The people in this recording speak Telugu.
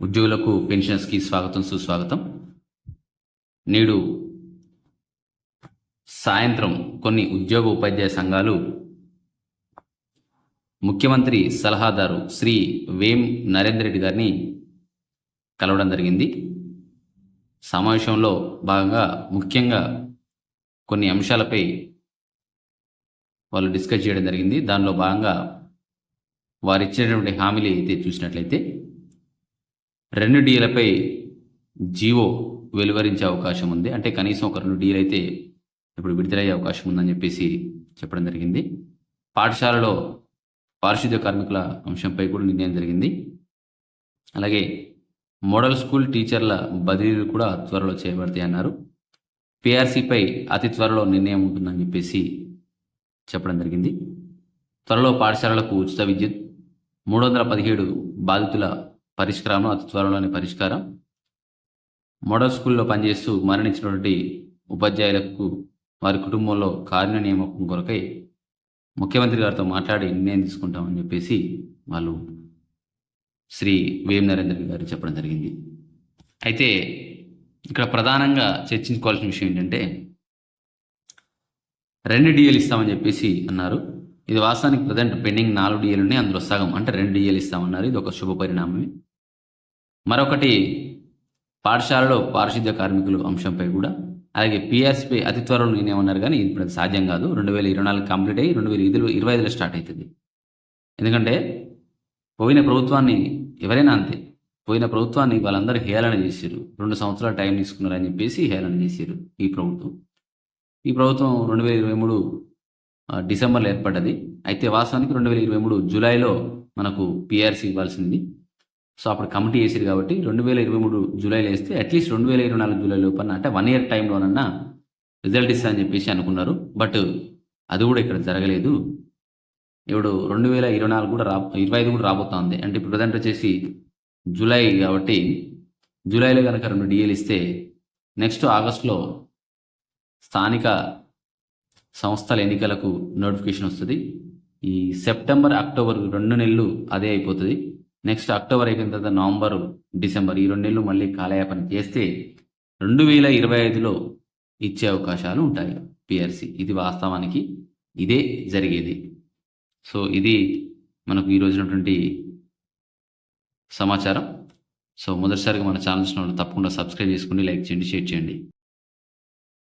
ఉద్యోగులకు పెన్షన్స్కి స్వాగతం సుస్వాగతం. నేడు సాయంత్రం కొన్ని ఉద్యోగ ఉపాధ్యాయ సంఘాలు ముఖ్యమంత్రి సలహాదారు శ్రీ వేం నరేందర్ రెడ్డి గారిని కలవడం జరిగింది. సమావేశంలో భాగంగా ముఖ్యంగా కొన్ని అంశాలపై వాళ్ళు డిస్కస్ చేయడం జరిగింది. దానిలో భాగంగా వారు ఇచ్చినటువంటి హామీలు అయితే చూసినట్లయితే రెండు డీలపై జీవో వెలువరించే అవకాశం ఉంది. అంటే కనీసం ఒక రెండు డీలు అయితే ఇప్పుడు విడుదలయ్యే అవకాశం ఉందని చెప్పేసి చెప్పడం జరిగింది. పాఠశాలలో పారిశుద్ధ్య కార్మికుల అంశంపై కూడా నిర్ణయం జరిగింది. అలాగే మోడల్ స్కూల్ టీచర్ల బదిలీలు కూడా త్వరలో చేయబడతాయి అన్నారు. పిఆర్సీపై అతి త్వరలో నిర్ణయం ఉంటుందని చెప్పేసి చెప్పడం జరిగింది. త్వరలో పాఠశాలలకు ఉచిత విద్యుత్ మూడు వందల పదిహేడు బాధితుల పరిష్కారం అతి త్వరలోని పరిష్కారం. మోడల్ స్కూల్లో పనిచేస్తూ మరణించినటువంటి ఉపాధ్యాయులకు వారి కుటుంబంలో కారుణ్య నియామకం కొరకై ముఖ్యమంత్రి గారితో మాట్లాడి నిర్ణయం తీసుకుంటామని చెప్పేసి వాళ్ళు శ్రీ వేం నరేంద్ర గారు చెప్పడం జరిగింది. అయితే ఇక్కడ ప్రధానంగా చర్చించుకోవాల్సిన విషయం ఏంటంటే రెండు డిఎలు ఇస్తామని చెప్పేసి అన్నారు. ఇది వాస్తవానికి ప్రజెంట్ పెండింగ్ నాలుగు డిఎలు ఉన్నాయి అందులో సగం అంటే రెండు డిఎల్ ఇస్తామన్నారు. ఇది ఒక శుభ పరిణామమే. మరొకటి పాఠశాలలో పారిశుద్ధ్య కార్మికులు అంశంపై కూడా. అలాగే పిఆర్సీపై అతి త్వరలో నేనేమన్నారు కానీ ఇప్పుడు సాధ్యం కాదు. రెండు వేల ఇరవై నాలుగు కంప్లీట్ అయ్యి రెండు వేల ఇరవై ఇరవై ఐదులో స్టార్ట్ అవుతుంది ఎందుకంటే పోయిన ప్రభుత్వాన్ని ఎవరైనా అంతే. పోయిన ప్రభుత్వాన్ని వాళ్ళందరూ హేళన చేశారు రెండు సంవత్సరాల టైం తీసుకున్నారని చెప్పేసి హేళన చేశారు ఈ ప్రభుత్వం. ఈ ప్రభుత్వం రెండు వేల ఇరవై మూడు డిసెంబర్లో ఏర్పడ్డది. అయితే వాస్తవానికి రెండు వేల ఇరవై మూడు జూలైలో మనకు పిఆర్సీ ఇవ్వాల్సింది. సో అప్పుడు కమిటీ వేసారు కాబట్టి రెండు వేల ఇరవై మూడు జూలైలో వేస్తే అట్లీస్ట్ రెండు వేల ఇరవై నాలుగు జూలై లోపల అంటే వన్ ఇయర్ టైంలోనన్నా రిజల్ట్ ఇస్తా అని చెప్పేసి అనుకున్నారు. బట్ అది కూడా ఇక్కడ జరగలేదు. ఇప్పుడు రెండు వేల ఇరవై నాలుగు కూడా రా ఇరవై ఐదు కూడా రాబోతోంది అంటే ఇప్పుడు ప్రజెంట్ వచ్చేసి జూలై కాబట్టి జూలైలో కనుక రెండు డిఎలు ఇస్తే నెక్స్ట్ ఆగస్టులో స్థానిక సంస్థల ఎన్నికలకు నోటిఫికేషన్ వస్తుంది. ఈ సెప్టెంబర్ అక్టోబర్ రెండు నెలలు అదే అయిపోతుంది. నెక్స్ట్ అక్టోబర్ అయిపోయిన తర్వాత నవంబర్ డిసెంబర్ ఈ రెండు నెలలు మళ్ళీ కాలయాపన చేస్తే రెండు వేల ఇరవై ఐదులో ఇచ్చే అవకాశాలు ఉంటాయి పిఆర్సి. ఇది వాస్తవానికి ఇదే జరిగేది. సో ఇది మనకు ఈ రోజునటువంటి సమాచారం. సో మొదటిసారిగా మన ఛానల్స్ తప్పకుండా సబ్స్క్రైబ్ చేసుకోండి లైక్ చేయండి షేర్ చేయండి.